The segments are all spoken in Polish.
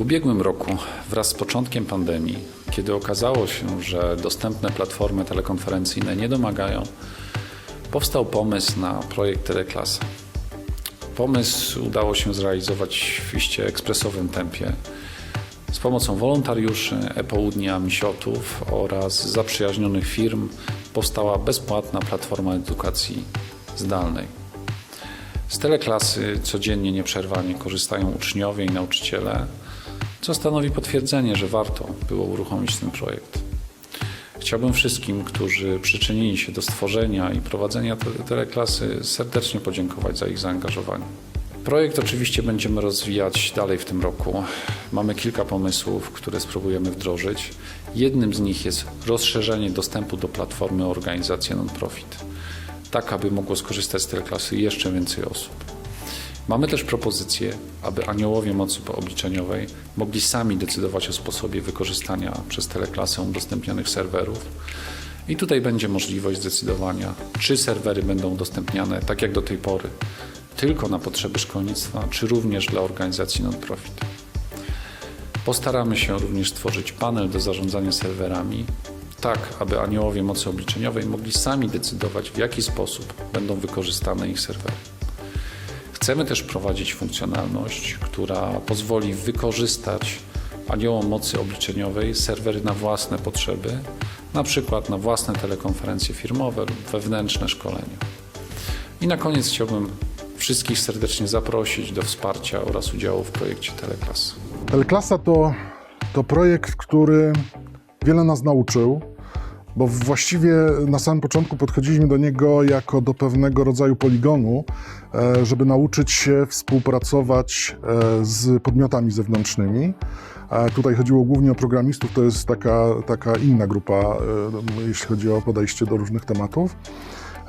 ubiegłym roku, wraz z początkiem pandemii, kiedy okazało się, że dostępne platformy telekonferencyjne nie domagają, powstał pomysł na projekt Teleklasa. Pomysł udało się zrealizować w iście ekspresowym tempie. Z pomocą wolontariuszy, e-południa, misiotów oraz zaprzyjaźnionych firm powstała bezpłatna platforma edukacji zdalnej. Z teleklasy codziennie nieprzerwanie korzystają uczniowie i nauczyciele, co stanowi potwierdzenie, że warto było uruchomić ten projekt. Chciałbym wszystkim, którzy przyczynili się do stworzenia i prowadzenia te- teleklasy, serdecznie podziękować za ich zaangażowanie. Projekt oczywiście będziemy rozwijać dalej w tym roku. Mamy kilka pomysłów, które spróbujemy wdrożyć. Jednym z nich jest rozszerzenie dostępu do platformy organizacji non-profit, tak aby mogło skorzystać z teleklasy jeszcze więcej osób. Mamy też propozycję, aby aniołowie mocy obliczeniowej mogli sami decydować o sposobie wykorzystania przez teleklasę udostępnianych serwerów. I tutaj będzie możliwość zdecydowania, czy serwery będą udostępniane tak jak do tej pory, tylko na potrzeby szkolnictwa, czy również dla organizacji non-profit. Postaramy się również stworzyć panel do zarządzania serwerami, tak aby aniołowie mocy obliczeniowej mogli sami decydować, w jaki sposób będą wykorzystane ich serwery. Chcemy też wprowadzić funkcjonalność, która pozwoli wykorzystać aniołom mocy obliczeniowej serwery na własne potrzeby, na przykład na własne telekonferencje firmowe lub wewnętrzne szkolenia. I na koniec chciałbym wszystkich serdecznie zaprosić do wsparcia oraz udziału w projekcie Teleklas. Teleklasa to, to projekt, który wiele nas nauczył, bo właściwie na samym początku podchodziliśmy do niego jako do pewnego rodzaju poligonu, e, żeby nauczyć się współpracować e, z podmiotami zewnętrznymi. A Tutaj chodziło głównie o programistów, to jest taka, taka inna grupa, e, jeśli chodzi o podejście do różnych tematów.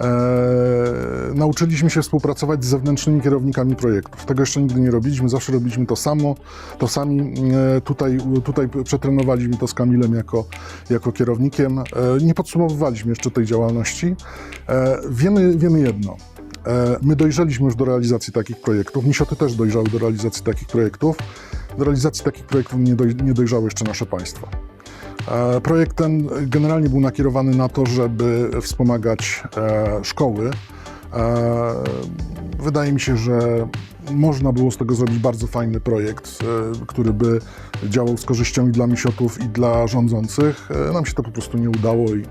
E, nauczyliśmy się współpracować z zewnętrznymi kierownikami projektów. Tego jeszcze nigdy nie robiliśmy, zawsze robiliśmy to samo, to sami. E, tutaj, tutaj przetrenowaliśmy to z Kamilem jako, jako kierownikiem. E, nie podsumowywaliśmy jeszcze tej działalności. Wiemy, wiemy jedno. My dojrzeliśmy już do realizacji takich projektów. Misioty też dojrzały do realizacji takich projektów. Do realizacji takich projektów nie, doj, nie dojrzały jeszcze nasze państwo. E, Projekt ten generalnie był nakierowany na to, żeby wspomagać e, szkoły. E, Wydaje mi się, że można było z tego zrobić bardzo fajny projekt, który by działał z korzyścią i dla misiotów, i dla rządzących. Nam się to po prostu nie udało i,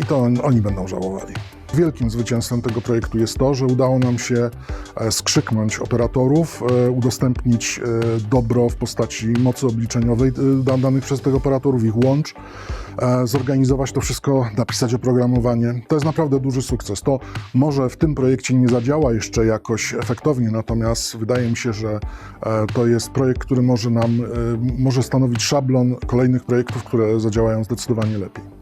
i to on- oni będą żałowali. Wielkim zwycięstwem tego projektu jest to, że udało nam się e, skrzyknąć operatorów, e, udostępnić e, dobro w postaci mocy obliczeniowej da- danych przez tych operatorów, ich łącz, zorganizować to wszystko, napisać oprogramowanie. To jest naprawdę duży sukces. To może w tym projekcie nie zadziała jeszcze jakoś efektownie, natomiast wydaje mi się, że to jest projekt, który może nam, może stanowić szablon kolejnych projektów, które zadziałają zdecydowanie lepiej.